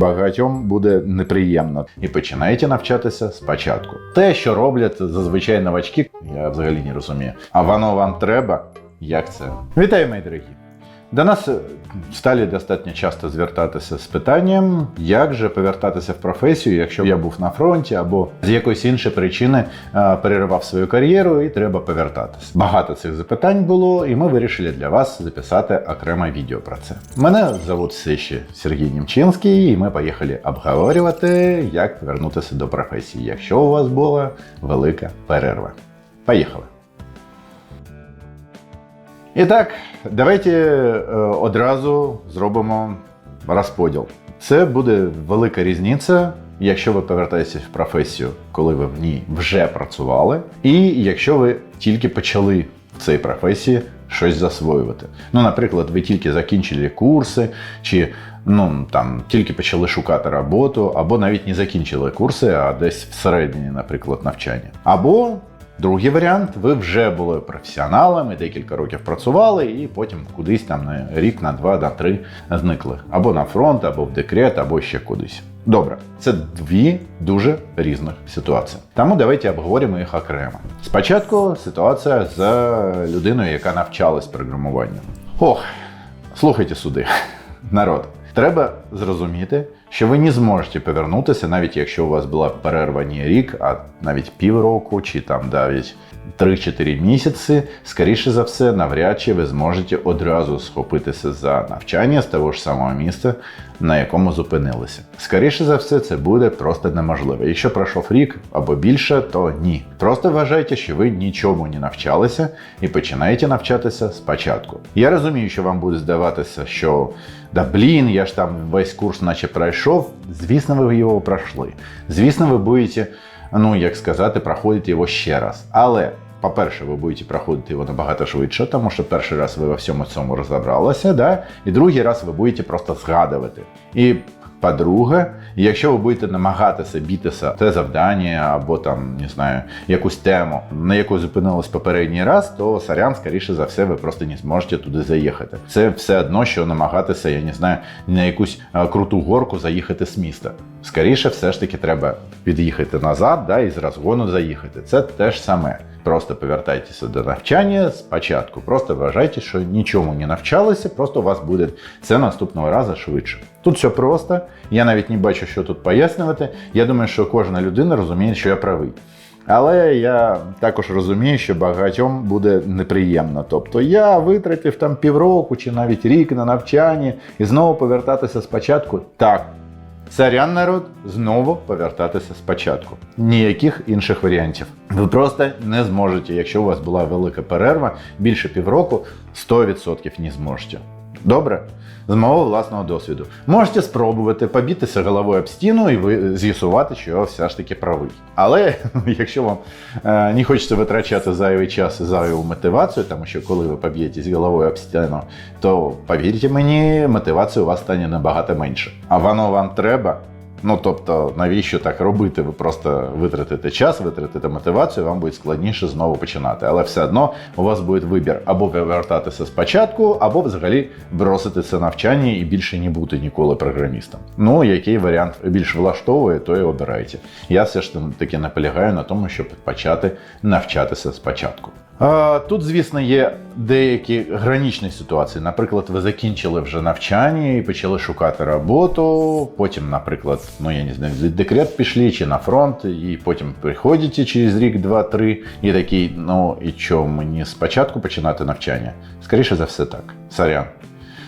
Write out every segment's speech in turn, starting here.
Багатьом буде неприємно і починаєте навчатися спочатку. Те, що роблять зазвичай новачки, я взагалі не розумію. А воно вам треба? Як це? Вітаю, мої дорогі! До нас е, стали достатньо часто звертатися з питанням, як же повертатися в професію, якщо я був на фронті або з якоїсь іншої причини переривав свою кар'єру і треба повертатися. Багато цих запитань було, і ми вирішили для вас записати окреме відео про це. Мене зовут все Сергій Німчинський, і ми поїхали обговорювати, як повернутися до професії, якщо у вас була велика перерва. Поїхали! І так, давайте е, одразу зробимо розподіл. Це буде велика різниця, якщо ви повертаєтеся в професію, коли ви в ній вже працювали, і якщо ви тільки почали в цій професії щось засвоювати. Ну, наприклад, ви тільки закінчили курси, чи ну там тільки почали шукати роботу, або навіть не закінчили курси, а десь всередині, наприклад, навчання. Або Другий варіант, ви вже були професіоналами, декілька років працювали, і потім кудись там на рік, на два, на три зникли. Або на фронт, або в декрет, або ще кудись. Добре, це дві дуже різних ситуації. Тому давайте обговоримо їх окремо. Спочатку ситуація з людиною, яка навчалась програмуванню. Ох, слухайте сюди, народ. Треба зрозуміти, що ви не зможете повернутися, навіть якщо у вас була перерва не рік, а навіть півроку чи там навіть 3-4 місяці. Скоріше за все, навряд чи ви зможете одразу схопитися за навчання з того ж самого місця, на якому зупинилися. Скоріше за все, це буде просто неможливо. Якщо пройшов рік або більше, то ні. Просто вважайте, що ви нічому не навчалися і починаєте навчатися спочатку. Я розумію, що вам буде здаватися, що да блін, я ж там весь курс, наче пройшов. Звісно, ви його пройшли. Звісно, ви будете, ну як сказати, проходити його ще раз. Але. По-перше, ви будете проходити його набагато швидше, тому що перший раз ви во всьому цьому розібралися, да? і другий раз ви будете просто згадувати. І по-друге, якщо ви будете намагатися бітися те завдання або там не знаю якусь тему, на яку зупинились попередній раз, то сорян, скоріше за все, ви просто не зможете туди заїхати. Це все одно, що намагатися, я не знаю, на якусь е, круту горку заїхати з міста. Скоріше, все ж таки, треба під'їхати назад, да, і з розгону заїхати. Це те ж саме. Просто повертайтеся до навчання спочатку. Просто вважайте, що нічому не навчалися, просто у вас буде це наступного разу швидше. Тут все просто. Я навіть не бачу, що тут пояснювати. Я думаю, що кожна людина розуміє, що я правий. Але я також розумію, що багатьом буде неприємно. Тобто я витратив там півроку чи навіть рік на навчання і знову повертатися спочатку. Так, Сорян, народ, знову повертатися спочатку. Ніяких інших варіантів. Ви просто не зможете, якщо у вас була велика перерва, більше півроку, 100% не зможете. Добре? З мого власного досвіду. Можете спробувати побітися головою об стіну і ви з'ясувати, що я все ж таки правий. Але якщо вам е, не хочеться витрачати зайвий час і зайву мотивацію, тому що коли ви поб'єтесь головою об стіну, то повірте мені, мотивація у вас стане набагато менше. А воно вам треба. Ну тобто, навіщо так робити? Ви просто витратите час, витратите мотивацію, вам буде складніше знову починати. Але все одно у вас буде вибір або повертатися спочатку, або взагалі бросити це навчання і більше не бути ніколи програмістом. Ну, який варіант більш влаштовує, то і обирайте. Я все ж таки наполягаю на тому, щоб почати навчатися спочатку. Тут, звісно, є деякі гранічні ситуації. Наприклад, ви закінчили вже навчання і почали шукати роботу. Потім, наприклад, ну я не знаю, декрет пішли чи на фронт, і потім приходите через рік, два-три, і такий, ну і що, мені спочатку починати навчання? Скоріше за все, так. Сорян.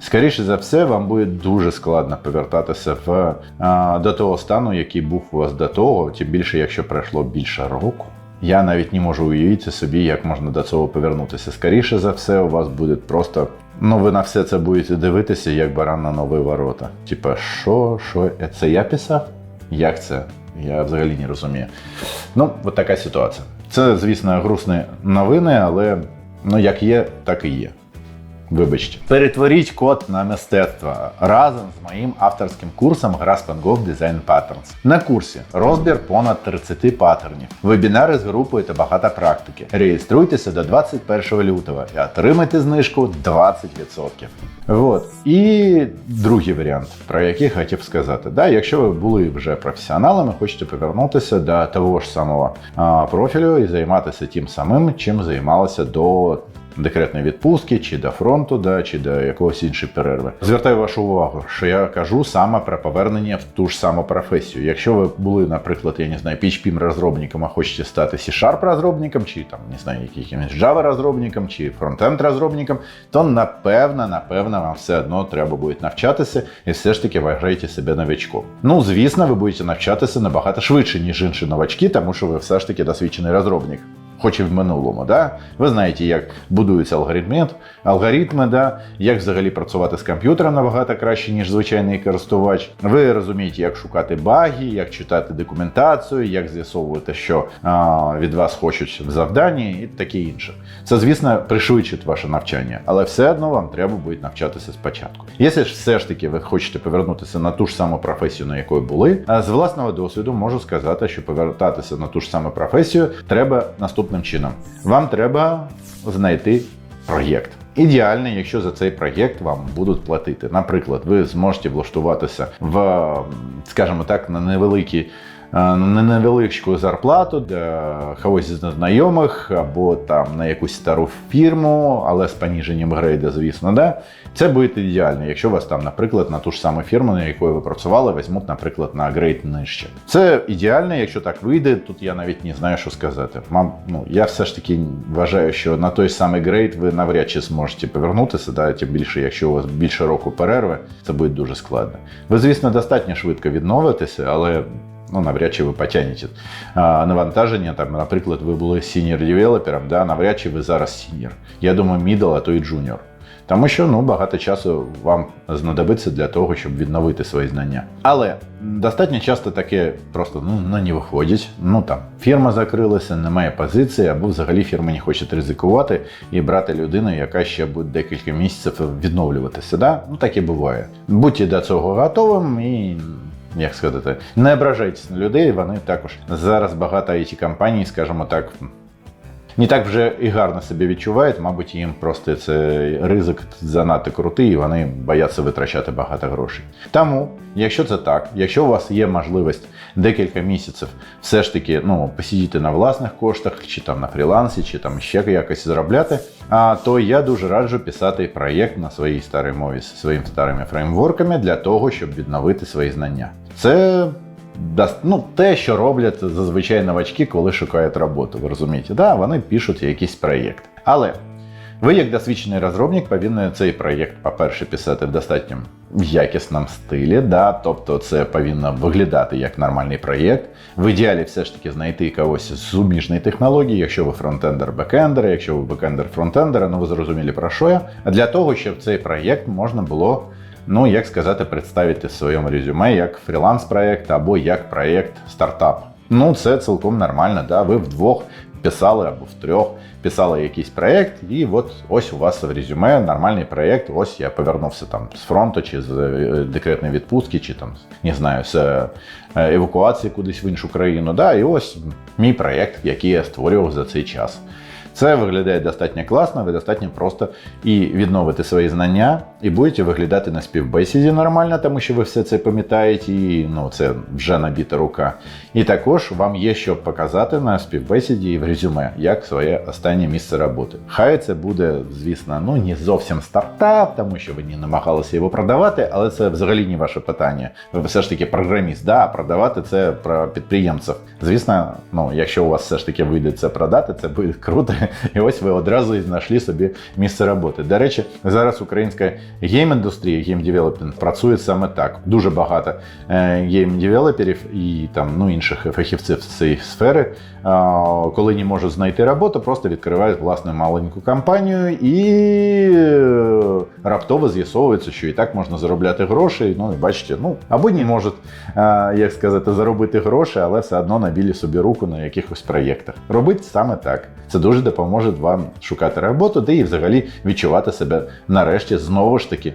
Скоріше за все, вам буде дуже складно повертатися в, а, до того стану, який був у вас до того, тим більше, якщо пройшло більше року. Я навіть не можу уявити собі, як можна до цього повернутися. Скоріше за все, у вас буде просто. Ну, ви на все це будете дивитися, як баран на нові ворота. Типа, що, що, це я писав? Як це? Я взагалі не розумію. Ну, от така ситуація. Це, звісно, грустні новини, але ну, як є, так і є. Вибачте, перетворіть код на мистецтво разом з моїм авторським курсом Гра Spangov Design Patterns. На курсі розбір понад 30 паттернів, вебінари з групою та багато практики. Реєструйтеся до 21 лютого і отримайте знижку 20%. Вот. І другий варіант, про який хотів сказати. Да, якщо ви були вже професіоналами, хочете повернутися до того ж самого профілю і займатися тим самим, чим займалися до декретної відпустки, чи до фронту, да, чи до якогось іншої перерви. Звертаю вашу увагу, що я кажу саме про повернення в ту ж саму професію. Якщо ви були, наприклад, я не знаю, PHP розробником, а хочете стати C-Sharp розробником, чи там не знаю, якимось Java розробником, чи фронтенд розробником, то напевно, напевно, вам все одно треба буде навчатися і все ж таки вважаєте себе новичком. Ну, звісно, ви будете навчатися набагато швидше, ніж інші новачки, тому що ви все ж таки досвідчений розробник хоч і в минулому. Да? Ви знаєте, як будуються алгоритми, алгоритми, да? як взагалі працювати з комп'ютером набагато краще, ніж звичайний користувач. Ви розумієте, як шукати баги, як читати документацію, як з'ясовувати, що а, від вас хочуть в завданні, і таке інше. Це, звісно, пришвидшить ваше навчання, але все одно вам треба буде навчатися спочатку. Якщо ж все ж таки ви хочете повернутися на ту ж саму професію, на якої були, а з власного досвіду можу сказати, що повертатися на ту ж саму професію треба наступним чином. Вам треба знайти проєкт. Ідеально, якщо за цей проєкт вам будуть платити. Наприклад, ви зможете влаштуватися в, скажімо так, на невеликі. На невеличку зарплату для когось з знайомих або там на якусь стару фірму, але з поніженням грейда, звісно, да? це буде ідеально, якщо вас там, наприклад, на ту ж саму фірму, на якої ви працювали, візьмуть, наприклад, на грейд нижче. Це ідеально, якщо так вийде, тут я навіть не знаю, що сказати. Мам, ну я все ж таки вважаю, що на той самий грейд ви навряд чи зможете повернутися, да, тим більше, якщо у вас більше року перерви, це буде дуже складно. Ви, звісно, достатньо швидко відновитеся, але ну, навряд чи ви потягнете навантаження. Там, наприклад, ви були senior девелопером, да, навряд чи ви зараз senior. Я думаю, middle, а то і junior. Тому що ну, багато часу вам знадобиться для того, щоб відновити свої знання. Але достатньо часто таке просто ну, ну, не виходить. Ну там фірма закрилася, немає позиції, або взагалі фірма не хоче ризикувати і брати людину, яка ще буде декілька місяців відновлюватися. Да? Ну і буває. Будьте до цього готовим і як сказати, не ображайтесь на людей, вони також зараз багато it компаній, скажімо так, не так вже і гарно себе відчувають. Мабуть, їм просто цей ризик занадто крутий, і вони бояться витрачати багато грошей. Тому, якщо це так, якщо у вас є можливість декілька місяців все ж таки ну, посидіти на власних коштах, чи там на фрілансі, чи там ще якось заробляти, а, то я дуже раджу писати проєкт на своїй старій мові зі своїми старими фреймворками для того, щоб відновити свої знання. Це ну, те, що роблять зазвичай новачки, коли шукають роботу. Ви розумієте, да, вони пишуть якийсь проєкт. Але ви, як досвідчений розробник, повинні цей проєкт, по-перше, писати в достатньо якісному стилі. Да? Тобто це повинно виглядати як нормальний проєкт. В ідеалі все ж таки знайти когось з суміжної технології, якщо ви фронтендер бекендер якщо ви бекендер фронтендера ну ви зрозуміли про що я. Для того, щоб цей проєкт можна було ну як сказати, представити в своєму резюме як фріланс-проєкт або як проєкт стартап. Ну, це цілком нормально. Да? Ви вдвох писали або втрьох писали якийсь проєкт, і от ось у вас в резюме нормальний проєкт. Ось я повернувся там з фронту, чи з е, декретної відпустки, чи там не знаю, з е, евакуації кудись в іншу країну. Да? І ось мій проєкт, який я створював за цей час. Це виглядає достатньо класно, ви достатньо просто і відновити свої знання, і будете виглядати на співбесіді нормально, тому що ви все це пам'ятаєте, і ну, це вже набіта рука. І також вам є що показати на співбесіді і в резюме, як своє останнє місце роботи. Хай це буде, звісно, ну не зовсім стартап, тому що ви не намагалися його продавати, але це взагалі не ваше питання. Ви все ж таки програміст, да, а продавати це про підприємців. Звісно, ну якщо у вас все ж таки вийде це продати, це буде круто. І ось ви одразу і знайшли собі місце роботи. До речі, зараз українська гейм-індустрія, гейм-девелопінг працює саме так. Дуже багато е, гейм-девелоперів і там ну інших фахівців з цієї сфери, е, коли не можуть знайти роботу, просто відкривають власну маленьку компанію і е, раптово з'ясовується, що і так можна заробляти гроші. Ну і бачите, ну або не можуть, як сказати, заробити гроші, але все одно набілі собі руку на якихось проєктах. Робить саме так. Це дуже допоможе вам шукати роботу, де і взагалі відчувати себе нарешті знову ж таки е,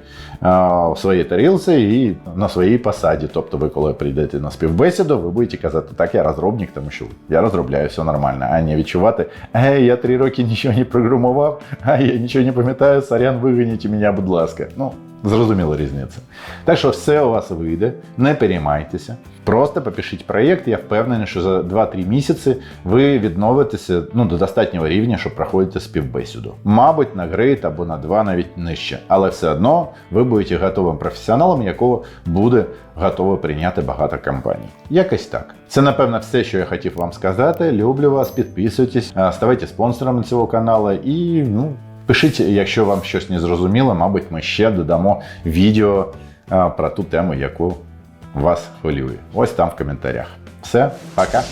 в своїй тарілці і на своїй посаді. Тобто, ви коли прийдете на співбесіду, ви будете казати, так, я розробник, тому що я розробляю все нормально, а не відчувати, ей, я три роки нічого не програмував, а я нічого не пам'ятаю, сорян, вигоніть мене, будь ласка. Ну, Зрозуміла різниця. Так що все у вас вийде, не переймайтеся. Просто попишіть проєкт, я впевнений, що за 2-3 місяці ви відновитеся ну, до достатнього рівня, щоб проходити співбесіду. Мабуть, на грейд або на 2 навіть нижче. Але все одно ви будете готовим професіоналом, якого буде готово прийняти багато компаній. Якось так. Це, напевно, все, що я хотів вам сказати. Люблю вас, підписуйтесь, ставайте спонсорами цього каналу і ну. Пишіть, якщо вам щось не зрозуміло, мабуть, ми ще додамо відео про ту тему, яку вас хвилює. Ось там в коментарях. Все, пока.